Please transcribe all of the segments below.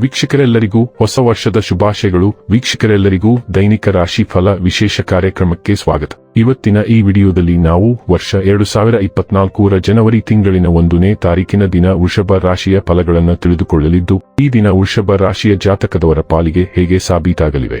ವೀಕ್ಷಕರೆಲ್ಲರಿಗೂ ಹೊಸ ವರ್ಷದ ಶುಭಾಶಯಗಳು. ವೀಕ್ಷಕರೆಲ್ಲರಿಗೂ ದೈನಿಕ ರಾಶಿ ಫಲ ವಿಶೇಷ ಕಾರ್ಯಕ್ರಮಕ್ಕೆ ಸ್ವಾಗತ. ಇವತ್ತಿನ ಈ ವಿಡಿಯೋದಲ್ಲಿ ನಾವು ವರ್ಷ ಎರಡು ಸಾವಿರ ಇಪ್ಪತ್ನಾಲ್ಕರ ಜನವರಿ ತಿಂಗಳಿನ ಒಂದನೇ ತಾರೀಕಿನ ದಿನ ವೃಷಭ ರಾಶಿಯ ಫಲಗಳನ್ನು ತಿಳಿದುಕೊಳ್ಳಲಿದ್ದು, ಈ ದಿನ ವೃಷಭ ರಾಶಿಯ ಜಾತಕದವರ ಪಾಲಿಗೆ ಹೇಗೆ ಸಾಬೀತಾಗಲಿವೆ?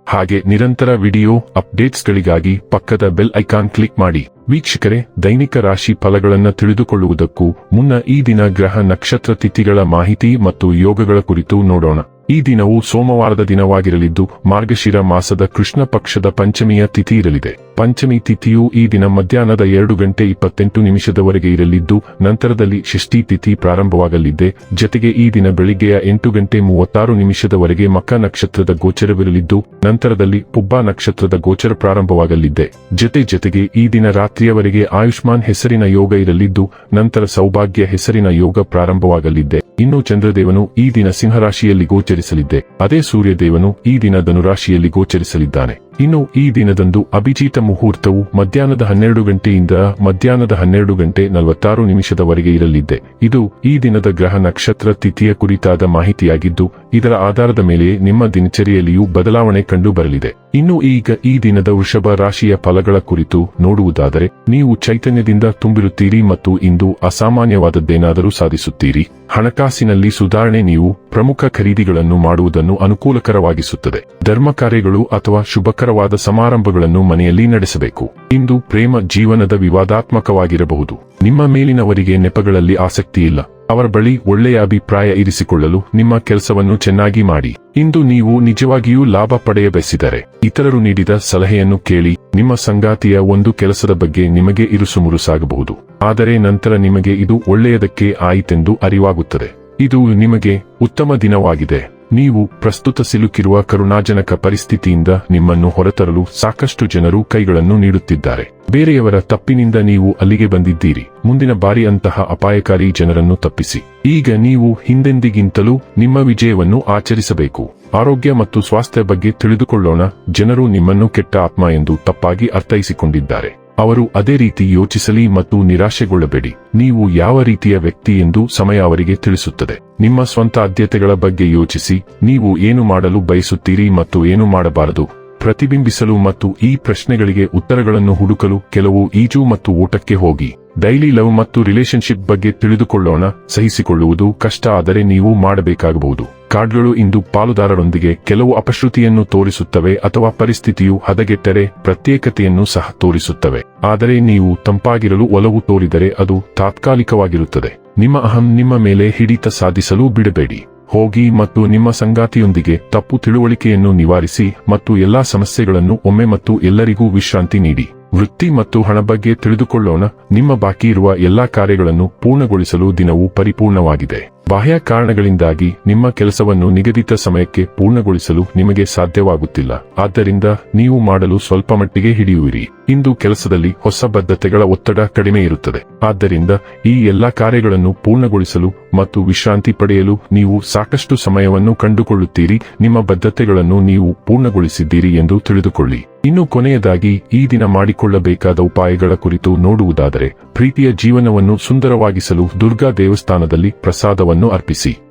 ಹಾಗೆ ನಿರಂತರ ವಿಡಿಯೋ ಅಪ್ಡೇಟ್ಸ್ಗಳಿಗಾಗಿ ಪಕ್ಕದ ಬೆಲ್ ಐಕಾನ್ ಕ್ಲಿಕ್ ಮಾಡಿ. ವೀಕ್ಷಕರೇ, ದೈನಿಕ ರಾಶಿ ಫಲಗಳನ್ನು ತಿಳಿದುಕೊಳ್ಳುವುದಕ್ಕೂ ಮುನ್ನ ಈ ದಿನ ಗ್ರಹ ನಕ್ಷತ್ರ ತಿಥಿಗಳ ಮಾಹಿತಿ ಮತ್ತು ಯೋಗಗಳ ಕುರಿತು ನೋಡೋಣ. ಈ ದಿನವು ಸೋಮವಾರದ ದಿನವಾಗಿರಲಿದ್ದು, ಮಾರ್ಗಶಿರ ಮಾಸದ ಕೃಷ್ಣ ಪಕ್ಷದ ಪಂಚಮಿಯ ತಿಥಿ ಇರಲಿದೆ. ಪಂಚಮಿ ತಿಥಿಯು ಈ ದಿನ ಮಧ್ಯಾಹ್ನದ ಎರಡು ಗಂಟೆ ಇಪ್ಪತ್ತೆಂಟು ನಿಮಿಷದವರೆಗೆ ಇರಲಿದ್ದು, ನಂತರದಲ್ಲಿ ಷಷ್ಠಿ ತಿಥಿ ಪ್ರಾರಂಭವಾಗಲಿದೆ. ಜತೆಗೆ ಈ ದಿನ ಬೆಳಿಗ್ಗೆಯ ಎಂಟು ಗಂಟೆ ಮೂವತ್ತಾರು ನಿಮಿಷದವರೆಗೆ ಮಕ ನಕ್ಷತ್ರದ ಗೋಚರವಿರಲಿದ್ದು ನಂತರದಲ್ಲಿ ಪುಬ್ಬ ನಕ್ಷತ್ರದ ಗೋಚರ ಪ್ರಾರಂಭವಾಗಲಿದೆ. ಜೊತೆ ಜೊತೆಗೆ ಈ ದಿನ ರಾತ್ರಿಯವರೆಗೆ ಆಯುಷ್ಮಾನ್ ಹೆಸರಿನ ಯೋಗ ಇರಲಿದ್ದು, ನಂತರ ಸೌಭಾಗ್ಯ ಹೆಸರಿನ ಯೋಗ ಪ್ರಾರಂಭವಾಗಲಿದೆ. ಇನ್ನು ಚಂದ್ರದೇವನು ಈ ದಿನ ಸಿಂಹರಾಶಿಯಲ್ಲಿ ಗೋಚರಿಸಲಿದ್ದೆ ಅದೇ ಸೂರ್ಯದೇವನು ಈ ದಿನ ಧನುರಾಶಿಯಲ್ಲಿ ಗೋಚರಿಸಲಿದ್ದಾನೆ. ಇನ್ನು ಈ ದಿನದಂದು ಅಭಿಜಿತ ಮುಹೂರ್ತವು ಮಧ್ಯಾಹ್ನದ ಹನ್ನೆರಡು ಗಂಟೆಯಿಂದ ಮಧ್ಯಾಹ್ನದ ಹನ್ನೆರಡು ಗಂಟೆ ನಲವತ್ತಾರು ನಿಮಿಷದವರೆಗೆ ಇರಲಿದೆ ಇದು ಈ ದಿನದ ಗ್ರಹ ನಕ್ಷತ್ರ ತಿಥಿಯ ಕುರಿತಾದ ಮಾಹಿತಿಯಾಗಿದ್ದು, ಇದರ ಆಧಾರದ ಮೇಲೆ ನಿಮ್ಮ ದಿನಚರಿಯಲ್ಲಿಯೂ ಬದಲಾವಣೆ ಕಂಡು ಬರಲಿದೆ ಇನ್ನು ಈಗ ಈ ದಿನದ ವೃಷಭ ರಾಶಿಯ ಫಲಗಳ ಕುರಿತು ನೋಡುವುದಾದರೆ, ನೀವು ಚೈತನ್ಯದಿಂದ ತುಂಬಿರುತ್ತೀರಿ ಮತ್ತು ಇಂದು ಅಸಾಮಾನ್ಯವಾದದ್ದೇನಾದರೂ ಸಾಧಿಸುತ್ತೀರಿ. ಹಣಕಾಸಿನಲ್ಲಿ ಸುಧಾರಣೆ ನೀವು ಪ್ರಮುಖ ಖರೀದಿಗಳನ್ನು ಮಾಡುವುದನ್ನು ಅನುಕೂಲಕರವಾಗಿಸುತ್ತದೆ. ಧರ್ಮ ಕಾರ್ಯಗಳು ಅಥವಾ ಶುಭಕರವಾದ ಸಮಾರಂಭಗಳನ್ನು ಮನೆಯಲ್ಲಿ ನಡೆಸಬೇಕು. ಇಂದು ಪ್ರೇಮ ಜೀವನದ ವಿವಾದಾತ್ಮಕವಾಗಿರಬಹುದು. ನಿಮ್ಮ ಮೇಲಿನವರಿಗೆ ನೆಪಗಳಲ್ಲಿ ಆಸಕ್ತಿ ಇಲ್ಲ. ಅವರ ಬಳಿ ಒಳ್ಳೆಯ ಅಭಿಪ್ರಾಯ ಇರಿಸಿಕೊಳ್ಳಲು ನಿಮ್ಮ ಕೆಲಸವನ್ನು ಚೆನ್ನಾಗಿ ಮಾಡಿ. ಇಂದು ನೀವು ನಿಜವಾಗಿಯೂ ಲಾಭ ಪಡೆಯಬಯಸಿದರೆ ಇತರರು ನೀಡಿದ ಸಲಹೆಯನ್ನು ಕೇಳಿ, ನಿಮ್ಮ ಸಂಗಾತಿಯ ಒಂದು ಕೆಲಸದ ಬಗ್ಗೆ ನಿಮಗೆ ಇರುಸುಮುರುಸಾಗಬಹುದು. ಆದರೆ ನಂತರ ನಿಮಗೆ ಇದು ಒಳ್ಳೆಯದಕ್ಕೆ ಆಯಿತೆಂದು ಅರಿವಾಗುತ್ತದೆ. ಇದು ನಿಮಗೆ ಉತ್ತಮ ದಿನವಾಗಿದೆ. ನೀವು ಪ್ರಸ್ತುತ ಸಿಲುಕಿರುವ ಕರುಣಾಜನಕ ಪರಿಸ್ಥಿತಿಯಿಂದ ನಿಮ್ಮನ್ನು ಹೊರತರಲು ಸಾಕಷ್ಟು ಜನರು ಕೈಗಳನ್ನು ನೀಡುತ್ತಿದ್ದಾರೆ. ಬೇರೆಯವರ ತಪ್ಪಿನಿಂದ ನೀವು ಅಲ್ಲಿಗೆ ಬಂದಿದ್ದೀರಿ. ಮುಂದಿನ ಬಾರಿ ಅಂತಹ ಅಪಾಯಕಾರಿ ಜನರನ್ನು ತಪ್ಪಿಸಿ. ಈಗ ನೀವು ಹಿಂದೆಂದಿಗಿಂತಲೂ ನಿಮ್ಮ ವಿಜಯವನ್ನು ಆಚರಿಸಬೇಕು. ಆರೋಗ್ಯ ಮತ್ತು ಸ್ವಾಸ್ಥ್ಯ ಬಗ್ಗೆ ತಿಳಿದುಕೊಳ್ಳೋಣ. ಜನರು ನಿಮ್ಮನ್ನು ಕೆಟ್ಟ ಆತ್ಮ ಎಂದು ತಪ್ಪಾಗಿ ಅರ್ಥೈಸಿಕೊಂಡಿದ್ದಾರೆ. ಅವರು ಅದೇ ರೀತಿ ಯೋಚಿಸಲಿ ಮತ್ತು ನಿರಾಶೆಗೊಳ್ಳಬೇಡಿ. ನೀವು ಯಾವ ರೀತಿಯ ವ್ಯಕ್ತಿ ಎಂದು ಸಮಯ ಅವರಿಗೆ ತಿಳಿಸುತ್ತದೆ. ನಿಮ್ಮ ಸ್ವಂತ ಆದ್ಯತೆಗಳ ಬಗ್ಗೆ ಯೋಚಿಸಿ, ನೀವು ಏನು ಮಾಡಲು ಬಯಸುತ್ತೀರಿ ಮತ್ತು ಏನು ಮಾಡಬಾರದು, ಪ್ರತಿಬಿಂಬಿಸಲು ಮತ್ತು ಈ ಪ್ರಶ್ನೆಗಳಿಗೆ ಉತ್ತರಗಳನ್ನು ಹುಡುಕಲು ಕೆಲವು ಈಜು ಮತ್ತು ಊಟಕ್ಕೆ ಹೋಗಿ. ಡೈಲಿ ಲವ್ ಮತ್ತು ರಿಲೇಶನ್ಶಿಪ್ ಬಗ್ಗೆ ತಿಳಿದುಕೊಳ್ಳೋಣ, ಸಹಿಸಿಕೊಳ್ಳುವುದು ಕಷ್ಟ ಆದರೆ ನೀವು ಮಾಡಬೇಕಾಗಬಹುದು. ಕಾರ್ಡ್ಗಳು ಇಂದು ಪಾಲುದಾರರೊಂದಿಗೆ ಕೆಲವು ಅಪಶ್ರುತಿಯನ್ನು ತೋರಿಸುತ್ತವೆ ಅಥವಾ ಪರಿಸ್ಥಿತಿಯು ಹದಗೆಟ್ಟರೆ ಪ್ರತ್ಯೇಕತೆಯನ್ನು ಸಹ ತೋರಿಸುತ್ತವೆ. ಆದರೆ ನೀವು ತಂಪಾಗಿರಲು ಒಲವು ತೋರಿದರೆ ಅದು ತಾತ್ಕಾಲಿಕವಾಗಿರುತ್ತದೆ. ನಿಮ್ಮ ಅಹಂ ನಿಮ್ಮ ಮೇಲೆ ಹಿಡಿತ ಸಾಧಿಸಲು ಬಿಡಬೇಡಿ. ಹೋಗಿ ಮತ್ತು ನಿಮ್ಮ ಸಂಗಾತಿಯೊಂದಿಗೆ ತಪ್ಪು ತಿಳುವಳಿಕೆಯನ್ನು ನಿವಾರಿಸಿ ಮತ್ತು ಎಲ್ಲಾ ಸಮಸ್ಯೆಗಳನ್ನು ಒಮ್ಮೆ ಮತ್ತು ಎಲ್ಲರಿಗೂ ವಿಶ್ರಾಂತಿ ನೀಡಿ. ವೃತ್ತಿ ಮತ್ತು ಹಣ ಬಗ್ಗೆ ತಿಳಿದುಕೊಳ್ಳೋಣ. ನಿಮ್ಮ ಬಾಕಿ ಇರುವ ಎಲ್ಲಾ ಕಾರ್ಯಗಳನ್ನು ಪೂರ್ಣಗೊಳಿಸಲು ದಿನವು ಪರಿಪೂರ್ಣವಾಗಿದೆ. ಬಾಹ್ಯ ಕಾರಣಗಳಿಂದಾಗಿ ನಿಮ್ಮ ಕೆಲಸವನ್ನು ನಿಗದಿತ ಸಮಯಕ್ಕೆ ಪೂರ್ಣಗೊಳಿಸಲು ನಿಮಗೆ ಸಾಧ್ಯವಾಗುತ್ತಿಲ್ಲ. ಆದ್ದರಿಂದ ನೀವು ಮಾಡಲು ಸ್ವಲ್ಪ ಮಟ್ಟಿಗೆ ಹಿಡಿಯುವಿರಿ. ಇಂದು ಕೆಲಸದಲ್ಲಿ ಹೊಸ ಬದ್ಧತೆಗಳ ಒತ್ತಡ ಕಡಿಮೆ ಇರುತ್ತದೆ. ಆದ್ದರಿಂದ ಈ ಎಲ್ಲಾ ಕಾರ್ಯಗಳನ್ನು ಪೂರ್ಣಗೊಳಿಸಲು ಮತ್ತು ವಿಶ್ರಾಂತಿ ಪಡೆಯಲು ನೀವು ಸಾಕಷ್ಟು ಸಮಯವನ್ನು ಕಂಡುಕೊಳ್ಳುತ್ತೀರಿ. ನಿಮ್ಮ ಬದ್ಧತೆಗಳನ್ನು ನೀವು ಪೂರ್ಣಗೊಳಿಸಿದ್ದೀರಿ ಎಂದು ತಿಳಿದುಕೊಳ್ಳಿ. ಇನ್ನು ಕೊನೆಯದಾಗಿ, ಈ ದಿನ ಮಾಡಿಕೊಳ್ಳಬೇಕಾದ ಉಪಾಯಗಳ ಕುರಿತು ನೋಡುವುದಾದರೆ, ಪ್ರೀತಿಯ ಜೀವನವನ್ನು ಸುಂದರವಾಗಿಸಲು ದುರ್ಗಾ ದೇವಸ್ಥಾನದಲ್ಲಿ ಪ್ರಸಾದವನ್ನು ಅರ್ಪಿಸಿ.